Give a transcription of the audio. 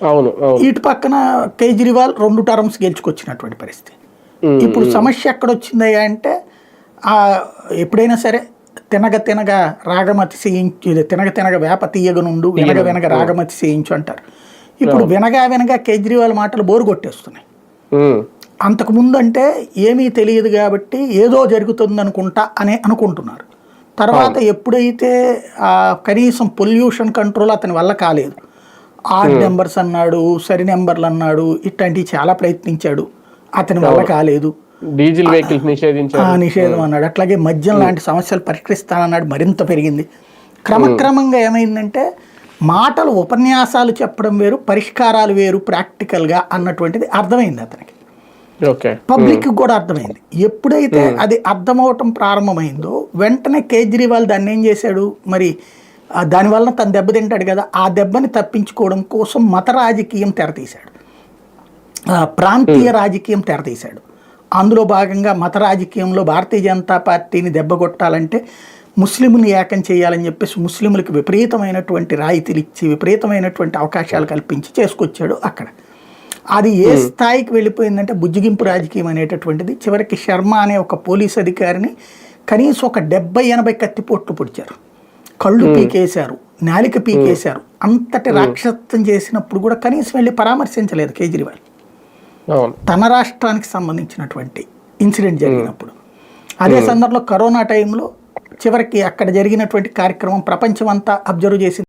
అవును ఇటు పక్కన కేజ్రీవాల్ రెండు టర్మ్స్ గెలుచుకొచ్చినటువంటి పరిస్థితి. ఇప్పుడు సమస్య ఎక్కడ వచ్చిందయ్యా అంటే ఆ, ఎప్పుడైనా సరే తినగ తినగ రాగమతి చేయించు తినగ తినగ వేప తీయగ నుండు వినగ వినగ రాగమతి చేయించు అంటారు. ఇప్పుడు వినగా వినగా కేజ్రీవాల్ మాటలు బోరు కొట్టేస్తున్నాయి. ఉమ్, అంతకు ముందు అంటే ఏమీ తెలియదు కాబట్టి ఏదో జరుగుతుంది అనుకుంటా అని అనుకుంటున్నారు. తర్వాత ఎప్పుడైతే ఆ కనీసం పొల్యూషన్ కంట్రోల్ అతని వల్ల కాలేదు. ఆడ్ నెంబర్స్ అన్నాడు సరి నెంబర్లు అన్నాడు ఇట్లాంటివి చాలా ప్రయత్నించాడు. అతని వల్ల కాలేదు డీజిల్ వెహికల్స్ ఆ నిషేధించారు నిషేధం అన్నాడు. అట్లాగే మద్యం లాంటి సమస్యలు పరిష్కరిస్తానన్నాడు. మరింత పెరిగింది. క్రమక్రమంగా ఏమైందంటే మాటలు ఉపన్యాసాలు చెప్పడం వేరు పరిష్కారాలు వేరు ప్రాక్టికల్గా అన్నటువంటిది అర్థమైంది అతనికి. ఓకే. పబ్లిక్ కూడా అర్థమైంది. ఎప్పుడైతే అది అర్థమవటం ప్రారంభమైందో వెంటనే కేజ్రీవాల్ దాన్ని ఏం చేశాడు? మరి దానివల్ల తను దెబ్బతింటాడు కదా. ఆ దెబ్బని తప్పించుకోవడం కోసం మత రాజకీయం తెరతీశాడు. ఆ, ప్రాంతీయ రాజకీయం తెరతీశాడు. అందులో భాగంగా మత రాజకీయంలో భారతీయ జనతా పార్టీని దెబ్బకొట్టాలంటే ముస్లింని ఏకం చేయాలని చెప్పేసి ముస్లింలకు విపరీతమైనటువంటి రాయితీలు ఇచ్చి విపరీతమైనటువంటి అవకాశాలు కల్పించి చేసుకొచ్చాడు అక్కడ. అది ఏ స్థాయికి వెళ్ళిపోయిందంటే బుజ్జిగింపు రాజకీయం అనేటటువంటిది. చివరికి శర్మ అనే ఒక పోలీస్ అధికారిని కనీసం ఒక డెబ్బై ఎనభై కత్తిపోట్లు పొడిచారు. కళ్ళు పీకేశారు నాలిక పీకేశారు. అంతటి రాక్షసత్వం చేసినప్పుడు కూడా కనీసం వెళ్ళి పరామర్శించలేదు కేజ్రీవాల్. తన రాష్ట్రానికి సంబంధించినటువంటి ఇన్సిడెంట్ జరిగినప్పుడు. అదే సందర్భంలో కరోనా టైంలో చివరికి అక్కడ జరిగినటువంటి కార్యక్రమం ప్రపంచం అంతా అబ్జర్వ్ చేసింది.